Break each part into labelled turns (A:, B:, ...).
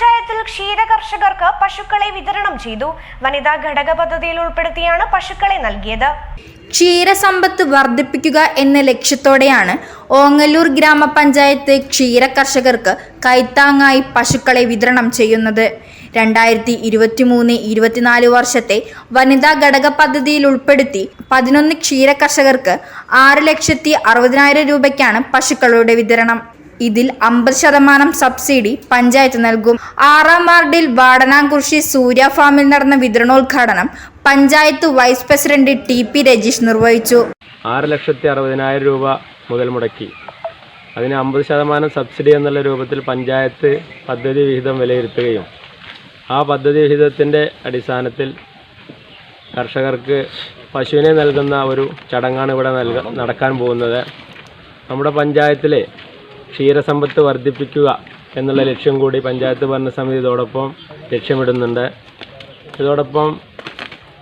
A: ഗ്രാമപഞ്ചായത്തിൽ ക്ഷീര കർഷകർക്ക് പശുക്കളെ വിതരണം ചെയ്തു. വനിതാ ഘടക പദ്ധതിയിൽ ഉൾപ്പെടുത്തിയാണ് പശുക്കളെ നൽകിയത്.
B: ക്ഷീരസമ്പത്ത് വർദ്ധിപ്പിക്കുക എന്ന ലക്ഷ്യത്തോടെയാണ് ഓങ്ങല്ലൂർ ഗ്രാമപഞ്ചായത്ത് ക്ഷീര കർഷകർക്ക് കൈത്താങ്ങായി പശുക്കളെ വിതരണം ചെയ്യുന്നത്. രണ്ടായിരത്തി ഇരുപത്തിമൂന്ന് ഇരുപത്തിനാല് വർഷത്തെ വനിതാ ഘടക പദ്ധതിയിൽ ഉൾപ്പെടുത്തി പതിനൊന്ന് ക്ഷീര കർഷകർക്ക് ആറ് ലക്ഷത്തി അറുപതിനായിരം രൂപയ്ക്കാണ് പശുക്കളുടെ വിതരണം. ഇതിൽ അമ്പത് ശതമാനം സബ്സിഡി പഞ്ചായത്ത് നൽകും. ആറാം വാർഡിൽ വാടനാംകുറിശി സൂര്യ ഫാമിൽ നടന്ന വിതരണോദ്ഘാടനം panchayat vice president T P Rajeesh നിർവഹിച്ചു.
C: ആറ് ലക്ഷത്തി അറുപതിനായിരം രൂപ മുതൽ മുടക്കി. അതിന് അമ്പത് ശതമാനം സബ്സിഡി എന്നുള്ള രൂപത്തിൽ പഞ്ചായത്ത് പദ്ധതി വിഹിതം വിലയിരുത്തുകയും ആ പദ്ധതി വിഹിതത്തിന്റെ അടിസ്ഥാനത്തിൽ കർഷകർക്ക് പശുവിനെ നൽകുന്ന ഒരു ചടങ്ങാണ് ഇവിടെ നൽക നടക്കാൻ പോകുന്നത്. നമ്മുടെ പഞ്ചായത്തിലെ ക്ഷീരസമ്പത്ത് വർദ്ധിപ്പിക്കുക എന്നുള്ള ലക്ഷ്യം കൂടി പഞ്ചായത്ത് ഭരണസമിതി ഇതോടൊപ്പം ലക്ഷ്യമിടുന്നുണ്ട്. ഇതോടൊപ്പം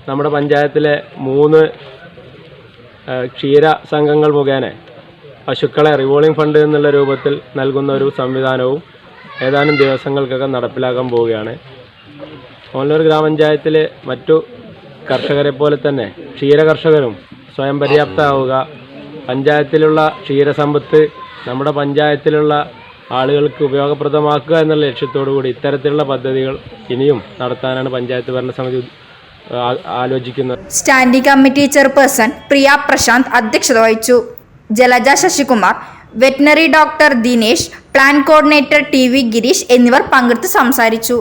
C: നമ്മുടെ പഞ്ചായത്തിലെ മൂന്ന് ക്ഷീര സംഘങ്ങൾ മുഖേന പശുക്കളെ റിവോളിംഗ് ഫണ്ട് എന്നുള്ള രൂപത്തിൽ നൽകുന്ന ഒരു സംവിധാനവും ഏതാനും ദിവസങ്ങൾക്കൊക്കെ നടപ്പിലാക്കാൻ പോവുകയാണ്. ഓലൂർ ഗ്രാമപഞ്ചായത്തിലെ മറ്റു കർഷകരെ പോലെ തന്നെ ക്ഷീര കർഷകരും സ്വയം പര്യാപ്തമാവുക പഞ്ചായത്തിലുള്ള ക്ഷീരസമ്പത്ത് നമ്മുടെ പഞ്ചായത്തിലുള്ള ആളുകൾക്ക് ഉപയോഗപ്രദമാക്കുക എന്നുള്ള ലക്ഷ്യത്തോടു കൂടി ഇത്തരത്തിലുള്ള പദ്ധതികൾ ഇനിയും നടത്താനാണ് പഞ്ചായത്ത് ഭരണസമിതി ആലോചിക്കുന്നത്.
B: Standing committee chairperson Priya Prashanth അധ്യക്ഷത വഹിച്ചു. Jalaja Sasikumar veterinary doctor Dinesh plan coordinator T V Gireesh എന്നിവർ പങ്കെടുത്ത് സംസാരിച്ചു.